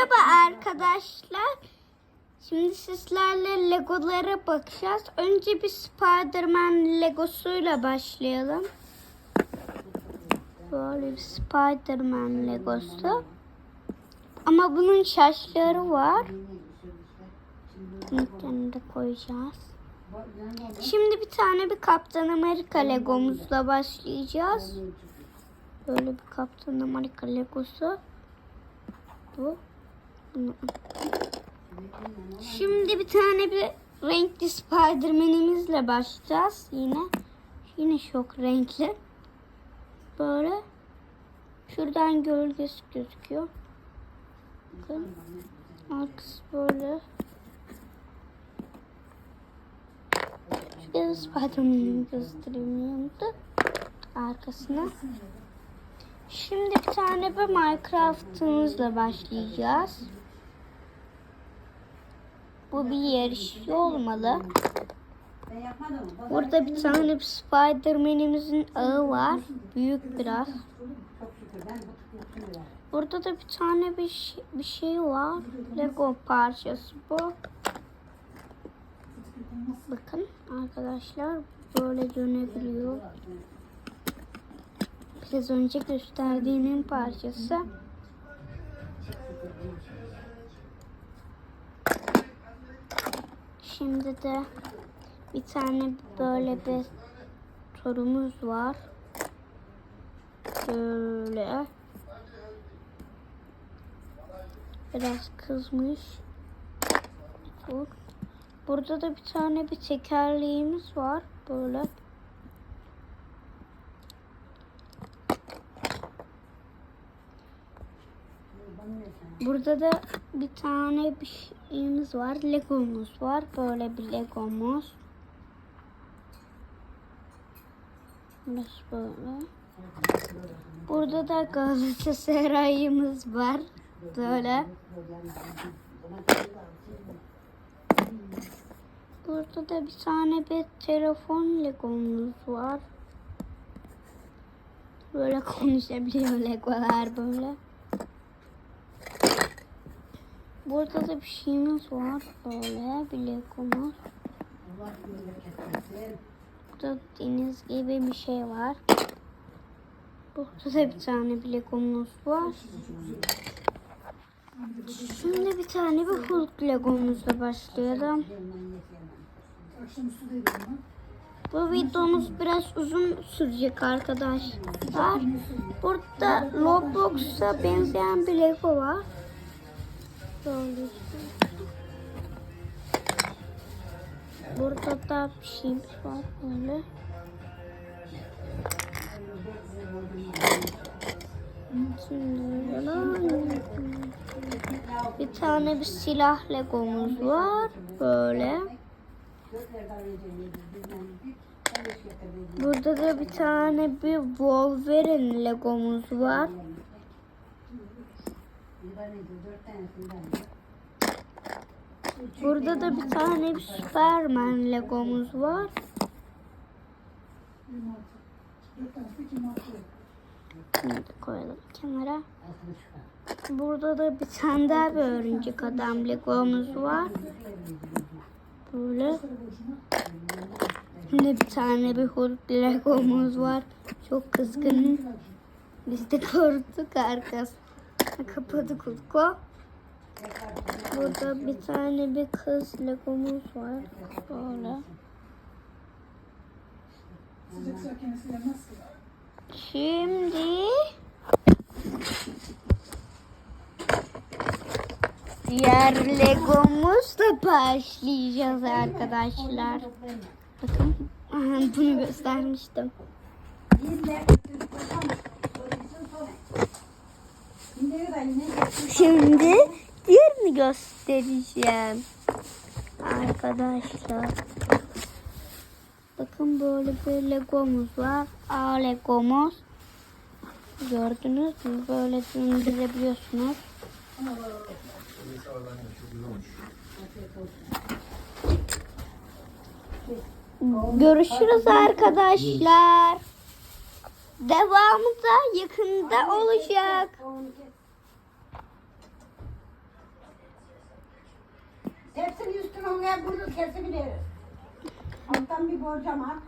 Merhaba arkadaşlar. Şimdi sizlerle Legolara bakacağız. Önce bir Spider-Man Legosuyla başlayalım. Böyle bir Spider-Man Legosu. Ama bunun şaşları var. Linklerini de koyacağız. Şimdi bir tane bir Kaptan Amerika Legomuzla başlayacağız. Böyle bir Kaptan Amerika Legosu. Bu. Şimdi bir tane bir renkli Spiderman'imizle başlayacağız. Yine yine çok renkli. Böyle şuradan gölgesi gözüküyor. Bakın. Arkası böyle. Şurada Spiderman'imi göstereyim yanında. Arkasına. Şimdi bir tane bir Minecraft'ımızla başlayacağız. Bu bir yarışçı olmalı. Burada bir tane Spiderman'imizin ağı var. Büyük biraz. Burada da bir tane bir şey, bir şey var. Lego parçası bu. Bakın arkadaşlar böyle dönebiliyor. Biraz önce gösterdiğimin parçası. Şimdi de bir tane böyle bir sorumuz var. Böyle. Biraz kızmış. Dur. Burada da bir tane bir tekerleğimiz var. Böyle. Burada da bir tane bir şeyimiz var. Legomuz var. Böyle bir Legomuz. Burası böyle. Burada da Galatasaray'ımız var. Böyle. Burada da bir tane bir telefon Legomuz var. Böyle konuşabiliyor Legolar böyle. Burada da bir şeyimiz var böyle bir Legomuz. Burada deniz gibi bir şey var. Burada da bir tane bir Legomuz var. Şimdi bir tane bir Hulk Legomuzla başlayalım. Bu videomuz biraz uzun sürecek arkadaşlar. Burada Roblox'a benzeyen bir Lego var. Burada da bir şeyimiz var böyle. Bir tane bir silah legomuz var. Böyle. Burada da bir tane bir Wolverine legomuz var. Burada da bir tane bir Superman legomuz var. Bunu koyalım kenara. Burada da bir tane daha bir örümcek adam legomuz var. Böyle. Yine bir tane bir Hulk legomuz var. Çok kızgın. Biz de korktuk arkası. Kapadık Hulk'u. Burada bir tane bir kız legomuz var. Böyle. Şimdi diğer legomuzla başlayacağız arkadaşlar. Bakın bunu göstermiştim. Şimdi diğerini göstereceğim. Arkadaşlar. Bakın böyle bir legomuz var. A legomuz. Gördünüz mü? Böyle döndürebiliyorsunuz. Görüşürüz arkadaşlar. Devamı da yakında olacak. Onu ya bunu kesebiliriz. Alttan bir borcam at.